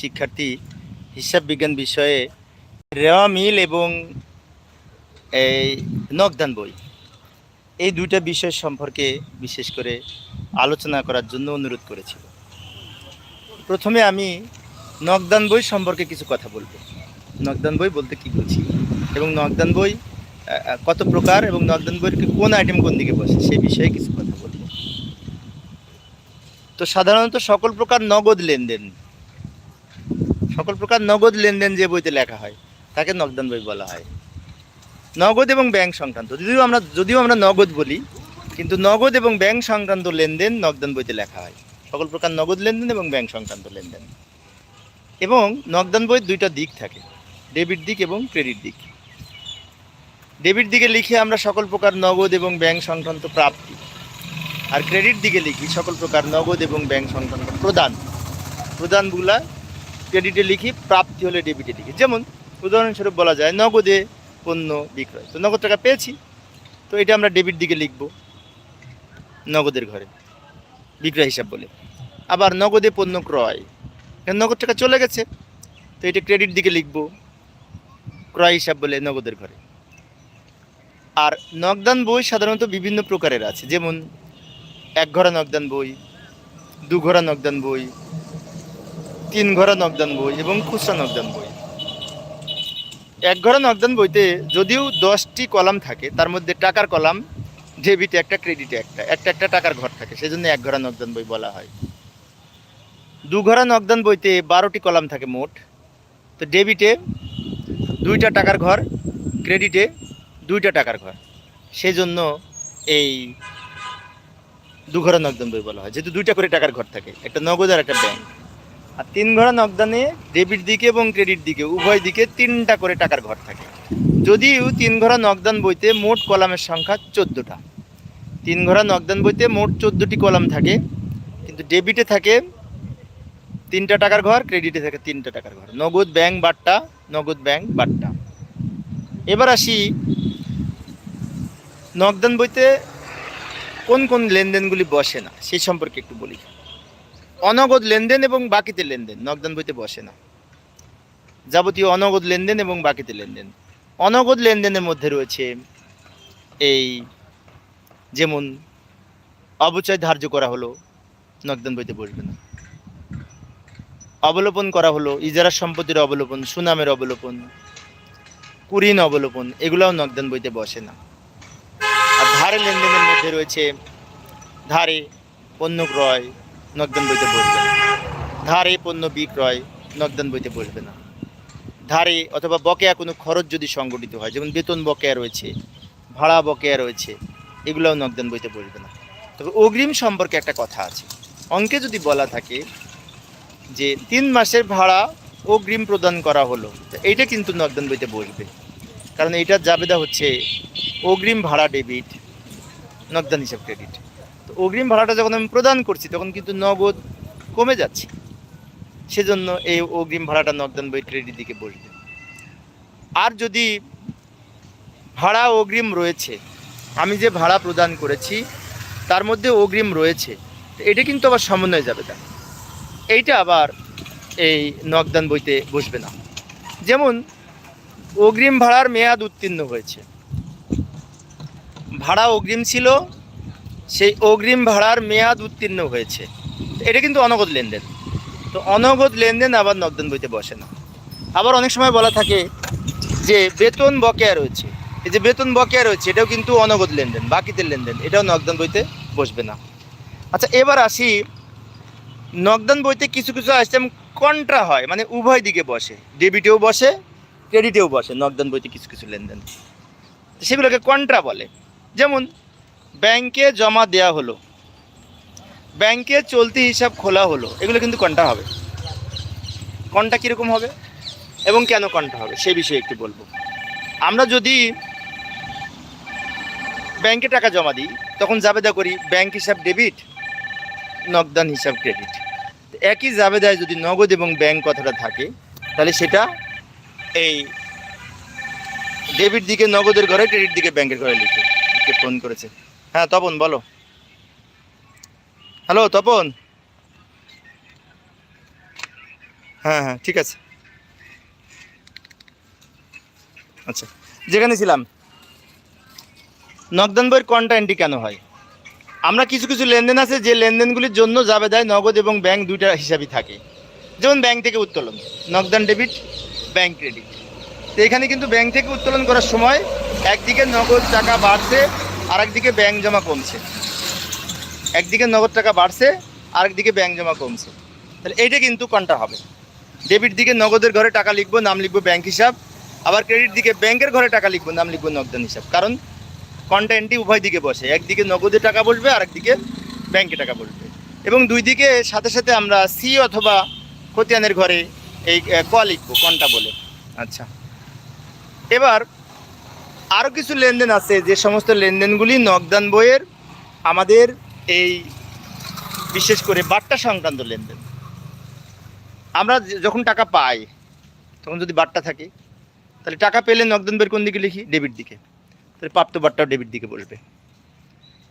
শিক্ষার্থী হিসাব বিজ্ঞান বিষয়ে রেওয়া মিল এবং এই নকদান বই। এই দুইটা বিষয় সম্পর্কে বিশেষ করে আলোচনা করার জন্য অনুরোধ করেছিল প্রথমে আমি নকদান বই সম্পর্কে কিছু কথা বলব। নকদান বই বলতে কি বুঝি? এবং নকদান বই কত প্রকার এবং নকদান বইয়ের কোন আইটেম কোন দিকে বসে সেই বিষয়ে কিছু কথা বলব। তো সাধারণত সকল প্রকার নগদ লেনদেন সকল প্রকার নগদ লেনদেন যে বইতে লেখা হয়, তাকে নগদান বই বলা হয়। নগদ এবং ব্যাংক সংক্রান্ত, যদিও আমরা যদিও আমরা নগদ বলি, কিন্তু নগদ এবং ব্যাংক সংক্রান্ত লেনদেন নগদান বইতে লেখা হয়। সকল প্রকার নগদ লেনদেন এবং ব্যাংক সংক্রান্ত লেনদেন। এবং নগদান বইয়ের দুইটা দিক থাকে, ডেবিট দিক এবং ক্রেডিট দিক। ডেবিট দিকে লিখে আমরা সকল প্রকার নগদ এবং ব্যাংক সংক্রান্ত প্রাপ্তি, আর ক্রেডিট দিকে লিখি সকল প্রকার নগদ এবং ব্যাংক সংক্রান্ত প্রদান। প্রদানগুলা ক্রেডিটে লিখি, প্রাপ্তি হলে ডেবিটে লিখি। যেমন, উদাহরণস্বরূপ বলা যায়, নগদে পণ্য বিক্রয়। তো নগদ টাকা পেয়েছি, তো এটা আমরা ডেবিট দিকে লিখব, নগদের ঘরে। বিক্রয় হিসাব বলে। আবার নগদে পণ্য ক্রয়। নগদ টাকা চলে গেছে? তো এটা ক্রেডিট দিকে লিখব, ক্রয় হিসাব বলে নগদের ঘরে। আর নগদান বই সাধারণত বিভিন্ন প্রকারের আছে। যেমন এক ঘোড়া নগদান বই দু ঘোড়া নগদান বই তিন ঘোড়া নগদান বই এবং খুচরা নগদান বই। এক ঘোড়া নগদান বইতে যদিও দশটি কলাম থাকে, তার মধ্যে টাকার কলাম, ডেবিটে একটা, ক্রেডিটে একটা একটা একটা টাকার ঘর থাকে, সেজন্য এক ঘোড়া নগদান বই বলা হয়। দু ঘোড়া নগদান বইতে বারোটি কলাম থাকে মোট, তো ডেবিটে দুইটা টাকার ঘর, ক্রেডিটে দুইটা টাকার ঘর, সেজন্য এই দুঘরা নগদান বই বলা হয়। যেহেতু দুইটা করে টাকার ঘর থাকে, একটা নগদ আর একটা ব্যাংক। আর তিন ঘোড়া নগদানে ডেবিট দিকে এবং ক্রেডিট দিকে, উভয় দিকে তিনটা করে টাকার ঘর থাকে। যদিও তিন ঘোড়া নগদান বইতে মোট কলামের সংখ্যা চোদ্দোটা। তিন ঘোড়া নগদান বইতে মোট চোদ্দোটি কলাম থাকে, কিন্তু ডেবিটে থাকে তিনটা টাকার ঘর ক্রেডিটে থাকে তিনটা টাকার ঘর। নগদ ব্যাংক বাট্টা, নগদ ব্যাংক বাট্টা। এবার আসি নগদান বইতে কোন কোন লেনদেনগুলি বসে না সেই সম্পর্কে একটু বলি। অনগদ লেনদেন এবং বাকিতে লেনদেন, নগদান বইতে বসে না। যাবতীয় অনগদ লেনদেন এবং বাকিতে লেনদেন। অনগদ লেনদেনের মধ্যে রয়েছে এই যেমন অবচয় ধার্য করা হলো, নগদান বইতে বসবে না। অবলোপন করা হলো, ইজারা সম্পত্তির অবলোপন, সুনামের অবলোপন, কুরিন অবলোপন, এগুলোও নগদান বইতে বসে না। আর ধারে লেনদেনের মধ্যে রয়েছে ধারে পণ্য ক্রয় নগদান বইতে বসবে না। ধারে পণ্য বিক্রয় নগদান বইতে বসবে না। ধারে অথবা বকেয়া কোনো খরচ যদি সংগঠিত হয়, যেমন বেতন বকেয়া রয়েছে, ভাড়া বকেয়া রয়েছে, এগুলোও নগদান বইতে বসবে না। তবে অগ্রিম সম্পর্কে একটা কথা আছে। অঙ্কে যদি বলা থাকে যে তিন মাসের ভাড়া অগ্রিম প্রদান করা হলো, তো এইটা কিন্তু নগদান বইতে বসবে কারণ এইটার জাবেদা হচ্ছে অগ্রিম ভাড়া ডেবিট, নগদান হিসাব ক্রেডিট। তো অগ্রিম ভাড়াটা যখন আমি প্রদান করছি, তখন কিন্তু নগদ কমে যাচ্ছে। সেজন্য এই অগ্রিম ভাড়াটা নগদান বই ক্রেডিট দিকে বসবে। আর যদি ভাড়া অগ্রিম রয়েছে, আমি যে ভাড়া প্রদান করেছি, তার মধ্যে অগ্রিম রয়েছে এটা কিন্তু আবার সমন্বয় যাবে না এইটা আবার এই নগদান বইতে বসবে না। যেমন, অগ্রিম ভাড়ার মেয়াদ উত্তীর্ণ হয়েছে। ভাড়া অগ্রিম ছিল সেই অগ্রিম ভাড়ার মেয়াদ উত্তীর্ণ হয়েছে। এটা কিন্তু অনগদ লেনদেন। তো অনগদ লেনদেন আবার নগদান বইতে বসে না। আবার অনেক সময় বলা থাকে যে বেতন বকেয়া রয়েছে। এই যে বেতন বকেয়া রয়েছে, এটাও কিন্তু অনগদ লেনদেন বাকিতে লেনদেন, এটাও নগদান বইতে বসবে না। আচ্ছা এবার আসি নগদান বইতে কিছু কিছু আইটেম কন্ট্রা হয় মানে উভয় দিকে বসে। ডেবিটেও বসে, ক্রেডিটেও বসে নগদান বইতে কিছু কিছু লেনদেন। সেগুলোকে কন্ট্রা বলে। যেমন ব্যাংকে জমা দেয়া হলো। ব্যাংকে চলতি হিসাব খোলা হলো। এগুলো কিন্তু কন্ট্রা হবে? কন্ট্রা কীরকম হবে? এবং কেন কন্ট্রা হবে? সে বিষয়ে একটু বলব। আমরা যদি ব্যাংকে টাকা জমা দিই, তখন জাবেদা করি ব্যাংক হিসাব ডেবিট, নগদান হিসাব ক্রেডিট। একই জাবেদায় যদি নগদ এবং ব্যাংক কথাটা থাকে, তাহলে সেটা এই ডেবিট দিকে নগদের ঘরে, ক্রেডিট দিকে ব্যাংকের ঘরে লিখে ফোন করেছে। হ্যাঁ তপন, বলো। হ্যালো, তপন? হ্যাঁ হ্যাঁ ঠিক আছে। আচ্ছা যেখানে ছিলাম। নগদান বইয়ের কন্টা এন্ট্রি কেন হয়? আমরা কিছু কিছু লেনদেন আছে, যে লেনদেনগুলির জন্য যাবে দেয় নগদ এবং ব্যাংক দুইটা হিসাবই থাকে। যেমন ব্যাংক থেকে উত্তোলন, নগদান ডেবিট, ব্যাংক ক্রেডিট। তো এখানে কিন্তু ব্যাংক থেকে উত্তোলন করার সময় একদিকে নগদ টাকা বাড়ছে আর একদিকে ব্যাংক জমা কমছে। একদিকে নগদ টাকা বাড়ছে আর একদিকে ব্যাংক জমা কমছে। তাহলে এইটা কিন্তু কোনটা হবে? ডেবিট দিকে নগদের ঘরে টাকা লিখব, নাম লিখব ব্যাংক হিসাব। আবার ক্রেডিট দিকে ব্যাংকের ঘরে টাকা লিখব, নাম লিখব নগদান হিসাব। কারণ কন্টেন্টই উভয় দিকে বসে। একদিকে নগদে টাকা বসবে আর একদিকে ব্যাংকে টাকা বসবে। এবং দুই দিকে সাথে সাথে আমরা সি অথবা খতিয়ানের ঘরে এই ক লিখব, কোনটা বলে? আচ্ছা। এবার আরও কিছু লেনদেন আছে, যে সমস্ত লেনদেনগুলি নগদান বইয়ের আমাদের এই বিশেষ করে বাট্টা সংক্রান্ত লেনদেন। আমরা যখন টাকা পাই, তখন যদি বাট্টা থাকে, তাহলে টাকা পেলে নগদান বইয়ের কোন দিকে লিখি? ডেবিট দিকে। তাহলে প্রাপ্ত বাট্টাও ডেবিট দিকে বসবে।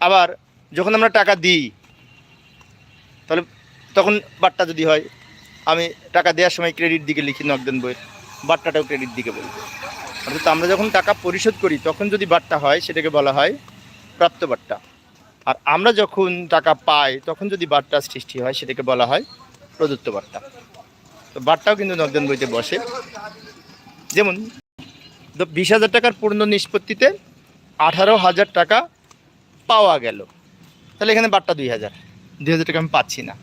আবার যখন আমরা টাকা দিই, তাহলে তখন বাট্টা যদি হয়, আমি টাকা দেওয়ার সময় ক্রেডিট দিকে লিখি নগদান বইয়ের বাট্টাটাও ক্রেডিট দিকে বলবে অর্থাৎ আমরা যখন টাকা পরিশোধ করি, তখন যদি বাট্টা হয়, সেটাকে বলা হয় প্রাপ্ত বাট্টা আর আমরা যখন টাকা পাই, তখন যদি বাট্টা সৃষ্টি হয়, সেটাকে বলা হয় প্রদত্ত বাট্টা তো বাট্টাও কিন্তু নগদান বইতে বসে। যেমন বিশ হাজার টাকার পূর্ণ নিষ্পত্তিতে আঠারো হাজার টাকা পাওয়া গেল। তাহলে এখানে বাট্টা দুই হাজার। দুই হাজার টাকা আমি পাচ্ছি না।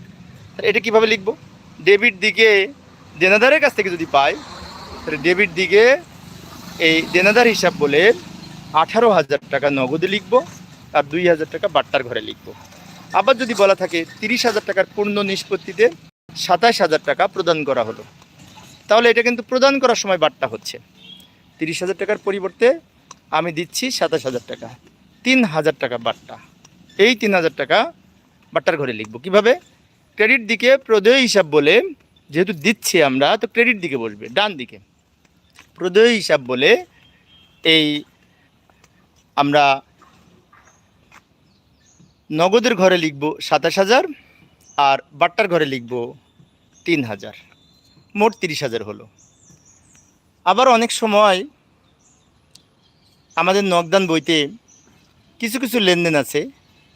তাহলে এটা কীভাবে লিখব? ডেবিট দিকে দেনাদারের কাছ থেকে যদি পাই, তাহলে ডেবিট দিকে এই দেনাদার হিসাব বলে আঠারো হাজার টাকা নগদে লিখব আর দুই হাজার টাকা বাট্টার ঘরে লিখব। আবার যদি বলা থাকে তিরিশ হাজার টাকার পূর্ণ নিষ্পত্তিতে সাতাশ হাজার টাকা প্রদান করা হলো, তাহলে এটা কিন্তু প্রদান করার সময় বাট্টা হচ্ছে। তিরিশ হাজার টাকার পরিবর্তে আমি দিচ্ছি সাতাশ হাজার টাকা, তিন হাজার টাকা বাট্টা। এই তিন হাজার টাকা বাট্টার ঘরে লিখব। কীভাবে? ক্রেডিট দিকে প্রদেয় হিসাব বলে যেহেতু দিচ্ছি আমরা, তো ক্রেডিট দিকে বসবে, ডান দিকে। প্রদেয় হিসাব বলে এই আমরা নগদের ঘরে লিখব সাতাশ হাজার আর বাট্টার ঘরে লিখব তিন হাজার। মোট তিরিশ হাজার হলো। আবার অনেক সময় আমাদের নগদান বইতে কিছু কিছু লেনদেন আছে।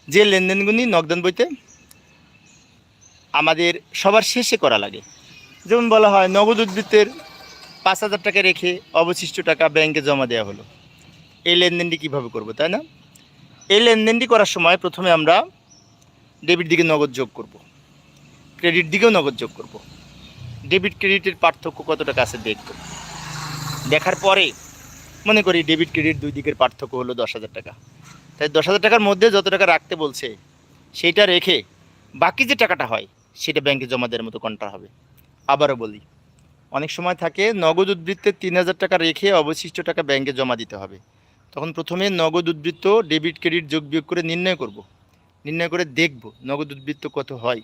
যে লেনদেনগুলি নগদান বইতে আমাদের সবার শেষে করা লাগে। যেমন বলা হয় নগদ উদ্বৃত্তের পাঁচ হাজার টাকা রেখে অবশিষ্ট টাকা ব্যাংকে জমা দেওয়া হলো। এই লেনদেনটি কীভাবে করব, তাই না? এই লেনদেনটি করার সময় প্রথমে আমরা ডেবিট দিকে নগদ যোগ করব। ক্রেডিট দিকেও নগদ যোগ করব। ডেবিট ক্রেডিটের পার্থক্য কত টাকা আছে দেখব। দেখার পরে মনে করি ডেবিট ক্রেডিট দুই দিকের পার্থক্য হলো দশ হাজার টাকা। তাই দশ হাজার টাকার মধ্যে যত টাকা রাখতে বলছে, সেইটা রেখে বাকি যে টাকাটা হয়, সেটা ব্যাংকে জমা দেওয়ার মতো কন্ট্রা হবে? আবারও বলি অনেক সময় থাকে নগদ উদ্বৃত্তে তিন হাজার টাকা রেখে অবশিষ্ট টাকা ব্যাংকে জমা দিতে হবে। তখন প্রথমে নগদ উদ্বৃত্ত, ডেবিট, ক্রেডিট যোগ বিয়োগ করে নির্ণয় করব। নির্ণয় করে দেখব নগদ উদ্বৃত্ত কত হয়।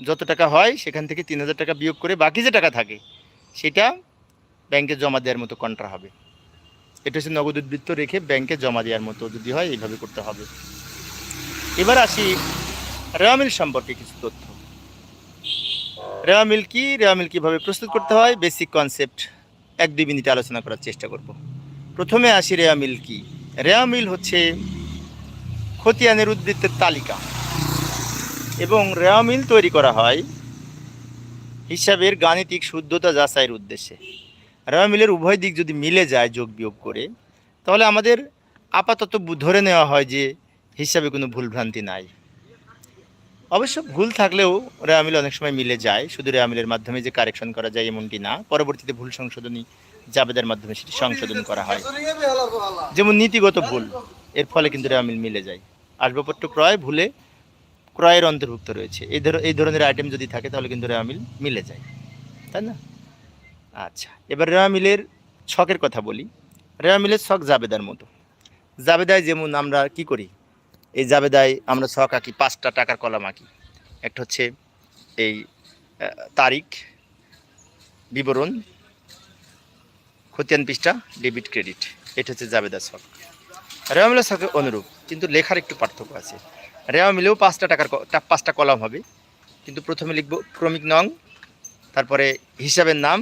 যত টাকা হয়, সেখান থেকে তিন হাজার টাকা বিয়োগ করে বাকি যে টাকা থাকে, সেটা ব্যাংকে জমা দেওয়ার মতো কন্ট্রা হবে। এটা হচ্ছে নগদ উদ্বৃত্ত রেখে ব্যাংকে জমা দেওয়ার মতো যদি হয়, এইভাবে করতে হবে। এবার আসি রেওয়া মিল সম্পর্কে কিছু তথ্য। রেওয়া মিল কি রেওয়া মিল কীভাবে প্রস্তুত করতে হয়। বেসিক কনসেপ্ট এক দুই মিনিটে আলোচনা করার চেষ্টা করব। প্রথমে আসি রেওয়া মিল কি রেওয়া মিল হচ্ছে খতিয়ানের উদ্বৃত্তের তালিকা। এবং রেওয়া মিল তৈরি করা হয় হিসাবের গাণিতিক শুদ্ধতা যাচাইয়ের উদ্দেশ্যে। রেওয়া মিলের উভয় দিক যদি মিলে যায় যোগ বিয়োগ করে, তাহলে আমাদের আপাতত ধরে নেওয়া হয় যে হিসাবে কোনো ভুলভ্রান্তি নাই। অবশ্য ভুল থাকলেও রেওয়ামিল অনেক সময় মিলে যায়। শুধু রেওয়ামিলের মাধ্যমে যে কারেকশন করা যায় এমনটি না, পরবর্তীতে ভুল সংশোধনী জাবেদের মাধ্যমে সেটি সংশোধন করা হয়। যেমন নীতিগত ভুল, এর ফলে কিন্তু রেওয়ামিল মিলে যায়। আসবাবপত্র ক্রয় ভুলে ক্রয়ের অন্তর্ভুক্ত রয়েছে। এই ধর, এই ধরনের আইটেম যদি থাকে, তাহলে কিন্তু রেওয়ামিল মিলে যায়। তাই না? আচ্ছা এবার রেওয়ামিলের ছকের কথা বলি। রেওয়ামিলের ছক জাবেদার মতো। জাবেদায় যেমন আমরা কি করি? এই জাবেদায় আমরা ছক আঁকি, পাঁচটা টাকার কলাম আঁকি। একটা হচ্ছে এই তারিখ, বিবরণ, খতিয়ান পৃষ্ঠা, ডেবিট ক্রেডিট। এটা হচ্ছে জাবেদা ছক। রেওয়া মিলের ছকে অনুরূপ, কিন্তু লেখার একটু পার্থক্য আছে। রেওয়া মিলেও পাঁচটা টাকার পাঁচটা কলাম হবে। কিন্তু প্রথমে লিখব ক্রমিক নং, তারপরে হিসাবের নাম,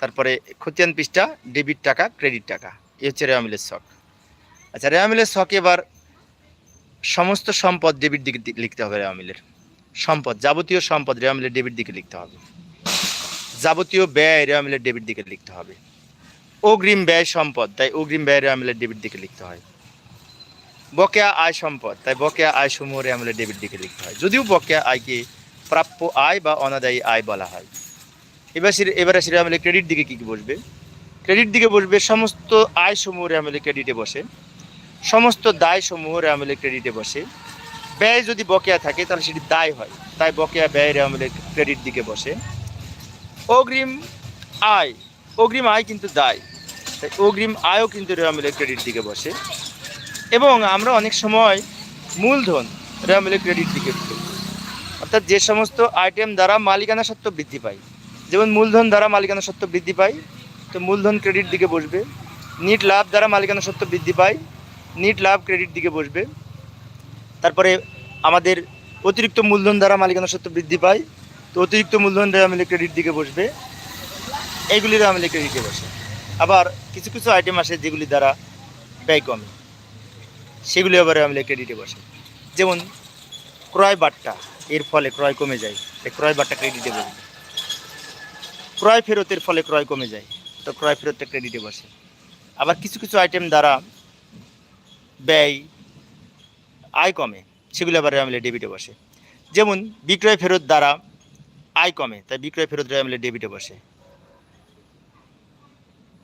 তারপরে খতিয়ান পৃষ্ঠা, ডেবিট টাকা, ক্রেডিট টাকা। এ হচ্ছে রেওয়া মিলের শখ আচ্ছা রেওয়া মিলের শখে এবার সমস্ত সম্পদ ডেবিট দিকে লিখতে হবে রেওয়া মিলের সম্পদ, যাবতীয় সম্পদ রেওয়া মিলের ডেবিট দিকে লিখতে হবে। যাবতীয় ব্যয় রেওয়া মিলের ডেবিট দিকে লিখতে হবে। অগ্রিম ব্যয় সম্পদ, তাই অগ্রিম ব্যয় রেওয়া মিলের ডেবিট দিকে লিখতে হয়। বকেয়া আয় সম্পদ, তাই বকেয়া আয় সমূহ রেওয়া মিলের ডেবিট দিকে লিখতে হয়। যদিও বকেয়া আয়কে প্রাপ্য আয় বা অনাদায়ী আয় বলা হয়। এবার এবার আসি রেওয়া মিলের ক্রেডিট দিকে কী কী বসবে? ক্রেডিট দিকে বসবে, সমস্ত আয় সমূহ রেওয়া মিলের ক্রেডিটে বসে। সমস্ত দায় সমূহ মিলের ক্রেডিটে বসে। ব্যয় যদি বকেয়া থাকে, তাহলে সেটি দায় হয়। তাই বকেয়া ব্যয় রেওয়া মিলের ক্রেডিট দিকে বসে। অগ্রিম আয় অগ্রিম আয় কিন্তু দায়। তাই অগ্রিম আয়ও কিন্তু রেওয়া মিলের ক্রেডিট দিকে বসে। এবং আমরা অনেক সময় মূলধন রেওয়া মিলের ক্রেডিট দিকে। অর্থাৎ যে সমস্ত আইটেম দ্বারা মালিকানা সত্ত্ব বৃদ্ধি পায়, যেমন মূলধন দ্বারা মালিকানা সত্ত্ব বৃদ্ধি পায়, তো মূলধন ক্রেডিট দিকে বসবে। নিট লাভ দ্বারা মালিকানা সত্ত্ব বৃদ্ধি পায় নিট লাভ ক্রেডিট দিকে বসবে। তারপরে আমাদের অতিরিক্ত মূলধন দ্বারা মালিকানা সত্ত্ব বৃদ্ধি পায়, তো অতিরিক্ত মূলধন রেওয়া মিলে ক্রেডিট দিকে বসবে। এইগুলি রেওয়া মিলে ক্রেডিটে বসে। আবার কিছু কিছু আইটেম আসে যেগুলি দ্বারা ব্যয় কমে। সেগুলি আবার মিলে ক্রেডিটে বসে। যেমন ক্রয় বাট্টা, এর ফলে ক্রয় কমে যায় ক্রয় বাট্টা ক্রেডিটে বসবে। ক্রয় ফেরতের ফলে ক্রয় কমে যায়, তো ক্রয় ফেরতটা ক্রেডিটে বসে। আবার কিছু কিছু আইটেম দ্বারা ব্যয়, আয় কমে, সেগুলো আবার রেওয়া মিলে ডেবিটে বসে। যেমন বিক্রয় ফেরত দ্বারা আয় কমে, তাই বিক্রয় ফেরত রেওয়া মিলে ডেবিটে বসে।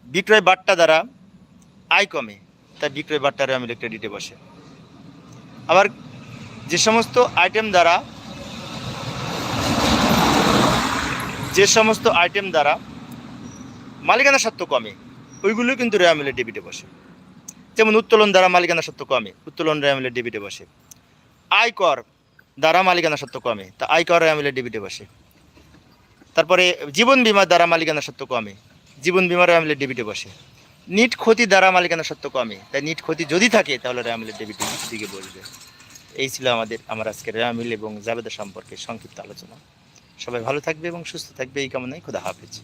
বিক্রয় বাট্টা দ্বারা আয় কমে, তাই বিক্রয় বাট্টা রেওয়া মিলে ক্রেডিটে বসে। আবার যে সমস্ত আইটেম দ্বারা, যে সমস্ত আইটেম দ্বারা মালিকানা সত্ত্ব কমে, ওইগুলো কিন্তু রেওয়া মিলে ডেবিটে বসে। যেমন উত্তোলন দ্বারা মালিকানা সত্ত্ব কমে, উত্তোলন মিলে ডেবিটে বসে। আয়কর দ্বারা মালিকানা সত্ত্ব কমে, তা আয়কর মিলে ডেবিটে বসে। তারপরে জীবন বিমা দ্বারা মালিকানা সত্ত্ব কমে, জীবন বীমা মিলে ডেবিটে বসে। নিট ক্ষতি দ্বারা মালিকানা সত্ত্ব কমে, তাই নিট ক্ষতি যদি থাকে, তাহলে মিলে ডেবিটে দিকে বসবে। এই ছিল আমাদের, আমার আজকে রেওয়া মিল এবং জাবেদা সম্পর্কে সংক্ষিপ্ত আলোচনা। সবাই ভালো থাকবে এবং সুস্থ থাকবে, এই কামনায় খোদা হাফেজ।